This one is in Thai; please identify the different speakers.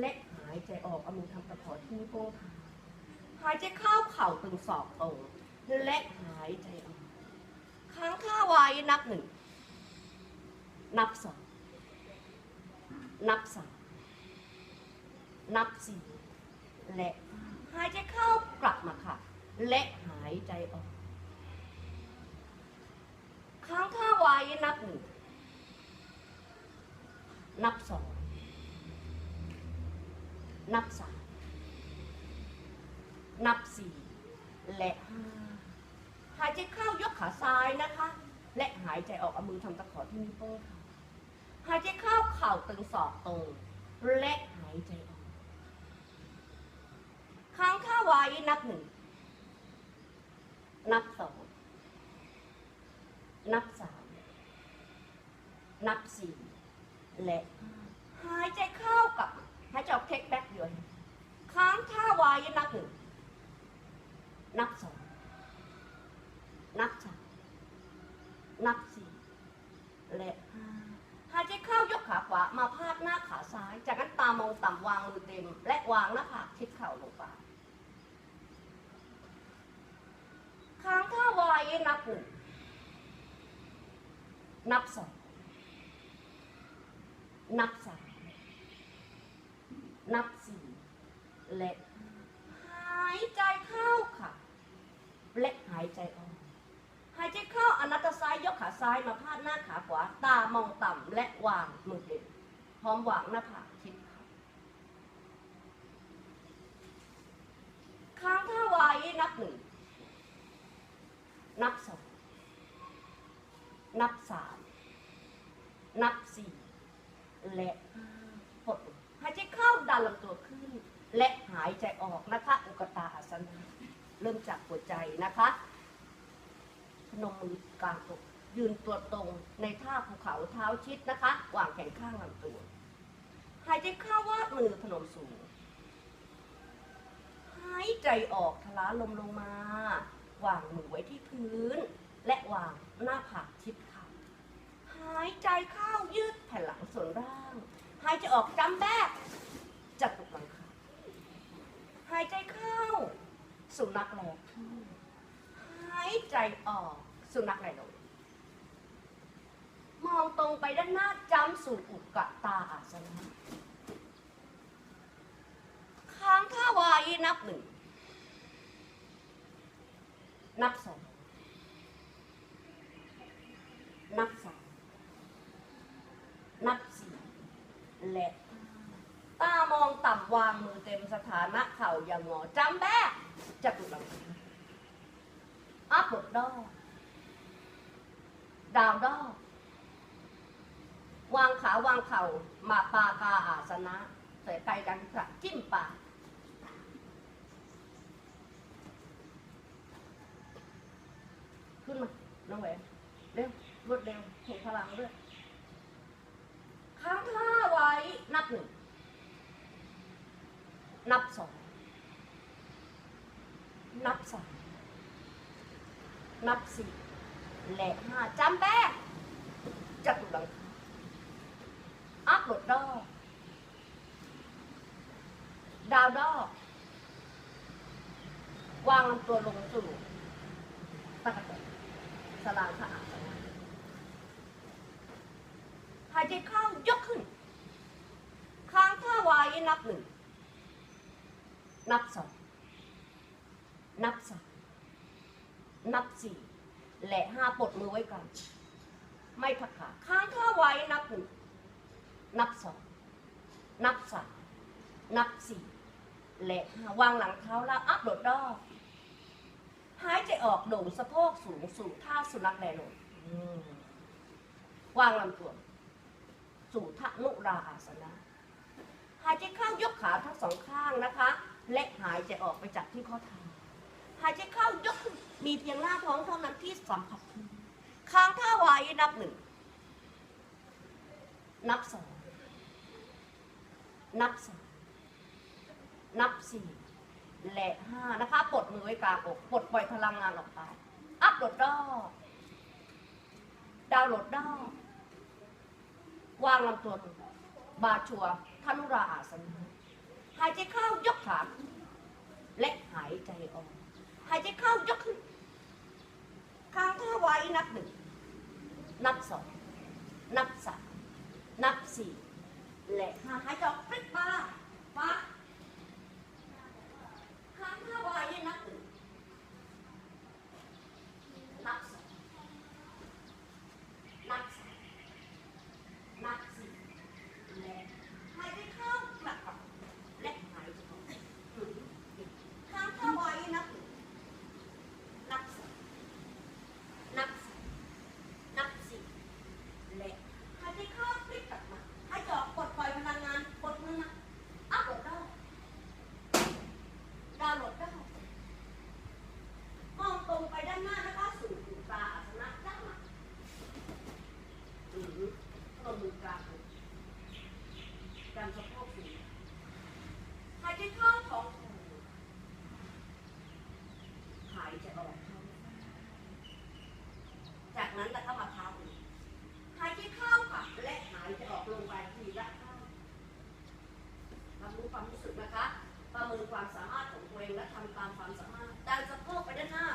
Speaker 1: และหายใจออกเอามือทำตะขอที่นิ้วโป้งเท้าหายใจเข้าเข่าตึงศอกตรงและหายใจออกค้างท่าไว้นับหนึ่ง นับสอง นับสามนับสี่และหายใจเข้ากลับมาค่ะ และหายใจออกค้างท่าไว้นับหนึ่ง นับสอง นับสามนับสี่และห้าหายใจเข้ายกขาซ้ายนะคะ และหายใจออกเอามือทำตะขอที่นิ้วโป้งค่ะหายใจเข้าเข่าตึงศอกตรงและหายใจออกค้างท่าวไว้นับหนึ่งนับสองนับสามนับสี่และห้าหายใจเข้า กลับหายใจออกเทคแบ็กอยู่ค้างท่าไว้นับหนึ่งนับสองนับสามนับสี่และห้าหายใจเข้ายกขาขวามาพาดหน้าขาซ้าย จากนั้นตามองต่ำวางมือเต็ม และวางหน้าผากชิดเข่าลงไปค้างท่าไว้นับหนึ่งนับสองนับสาม นับสี่และหายใจเข้าค่ะ และหายใจออก หายใจเข้าอนัตตซ้ายยกขาซ้ายมาพาดหน้าขาขวา ตามองต่ำและวางมือเด็ดพร้อมวางหน้าผากชิดค้างท่าไว้นับหนึ่ง นับสอง นับสาม นับสี่และห้าปลดหายใจเข้าดัน ลำตัวขึ้น และหายใจออกนะคะ อุกตาอาสนะ เริ่มจากหัวใจนะคะพนมมือกลางอกยืนตัวตรงในท่าภูเขาเท้าชิดนะคะวางแขนข้างลำตัว หายใจเข้าวาดมือพนมสูง หายใจออกทะลาลมลงมา วางมือไว้ที่พื้น และวางหน้าผากชิดเข่าหายใจเข้ายืดแผ่นหลังส่วนร่าง หายใจออกจำแบกจัตุรังคาหายใจเข้า สุนัขแลขึ้นหายใจออก สุนัขแลลงมองตรงไปด้านหน้าจำสู่อุกกะตาอาสนะค้างท่าไว้นับหนึ่ง นับสองนับสามนับสี่และตามองต่ำวางมือเต็มสถานะเข่าอย่างงอจำแบก จัตุรังคาอัพบดดอดาวดอวางขาวางเข่ามาปากาอาสนะใส่ไปกันค่ะจิ้มปากขึ้นมา น้องแหวนเร็วรวดเร็วเห็นพลังด้วยค้างท่าไว้นับหนึ่ง นับสอง นับสามนับสี่และห้าจำแบกจัตุรังอัพโหลดดอดาวดอวางลำตัวลงสู่ตะกะแตนสลางสะอาดสะอาดหายใจเข้ายกขึ้น ค้างท่าไว้นับหนึ่ง นับสอง นับสามนับสี่และห้าปลดมือไว้ก่อน ไม่พักขาค้างท่าไว้นับหนึ่งนับสองนับสามนับสี่และห้าวางหลังเท้าแล้วอัพโดดดอกหายใจออกโด่งสะโพกสูงสู่ท่าสุนัขแลลงอืมวางลำตัวสู่ทะนุราอาสนะ หายใจเข้ายกขาทั้งสองข้างนะคะ และหายใจออกไปจากที่ข้อเท้า หายใจเข้ายกขึ้นมีเพียงหน้าท้องเท่านั้นที่สัมผัสค้างท่าไว้นับหนึ่ง นับสอง นับสามนับสี่และห้านะคะปลดมือไว้กลางอกปลดปล่อยพลังงานออกไป อัพโหลดดอดาวโหลดดอวางลำตัวลงบาชัวทนุราอาสนะหายใจเข้ายกขาและหายใจออก หายใจเข้ายกขึ้นค้างท่าไว้นับหนึ่ง นับสอง นับสาม นับสี่และห้าหายใจออกปลิกมามาค้างท่าไว้นับหนึ่ง นับสอง นับสาม นับสี่ และหายใจเข้ากลับออกและหายใจออกค้างท่าไว้นับหนึ่ง นับสอง นับสามนับสี่และหายใจเข้าพลิกกลับมาหายใจออกปลดปล่อยพลังงานปลดมือมาอัพโหลดดาวน์ดาวน์โหลดดาวน์มองตรงไปด้านหน้านะคะสู่ดวงตาอาสนะด้านหลังหรือลงมือกลางอกดั นสะโพกสูงหายใจเข้าท้องผูหายใจออกท้องจากนั้นก็เข้ามาเท้าอีกหายใจเข้าค่ะ และหายใจออกลงไปทีละเข้ารับรู้ความรู้สึกนะคะ ประเมินความสามารถของตัวเองและทำตามความสามารถดันสะโพกไปด้านหน้า